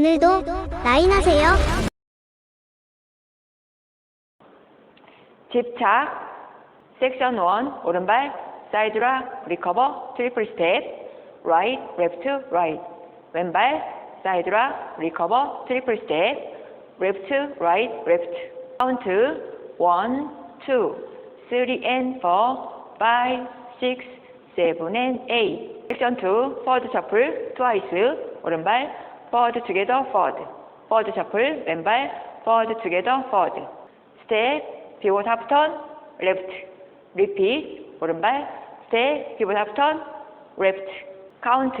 오늘도 라인하세요. 집착 섹션 1 오른발 사이드락 리커버 트리플 스텝 right left right 왼발 사이드락 리커버 트리플 스텝 left right left 카운트 1 2 3 and 4 5 6 7 and 8 섹션 2 forward shuffle twice 오른발 forward together forward forward shuffle 왼발 forward together forward pivot half turn left repeat 오른발 step half turn left count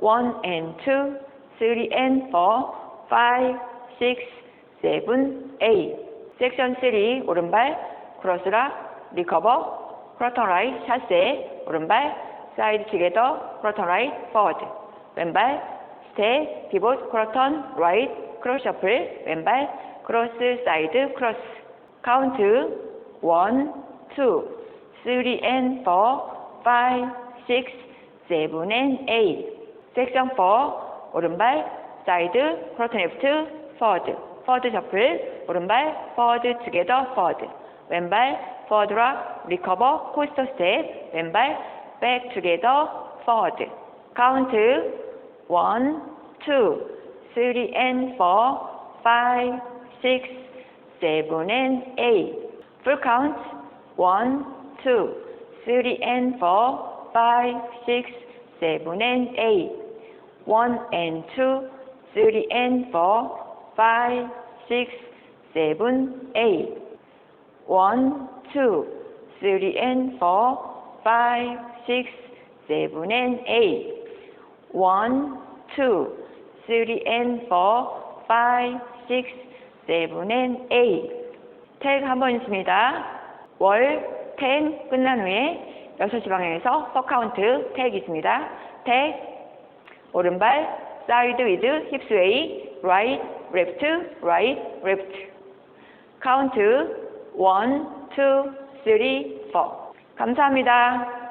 1 and 2 3 and 4 5 6 7 8 섹션 3 오른발 크로스락 리커버 크로턴 라이트 샷세 오른발 사이드 투게더 크로턴 라이트 포워드 왼발 스텝 피봇 크로턴 라이트 크로스 셔플 왼발 크로스 사이드 크로스 카운트 1 2 3 and 4 5 6 7 and 8 섹션 4 오른발 사이드 크로턴 레프트 포워드 포워드 셔플 오른발 포워드 투게더 포워드 왼발 포워드 락 리커버 코스터 스텝 왼발 백 투게더 포워드 카운트 1 2 3 and 4 5 6 7 and 8 full count? 1 2 3 and 4 5 6 7 and 8 1 and 2 3 and 4 5 6 7 8 1, 2, 3 and 4, 5, 6, 7 and 8. 1, 2, 3 and 4, 5, 6, 7 and 8. 택한번 있습니다. 월, 10 끝난 후에 6시 방향에서 퍼카운트 택 있습니다. 택, 오른발, 사이드 위드 힙스 웨이, right, left, right, left. 카운트 1, 2, 3, 4. 감사합니다.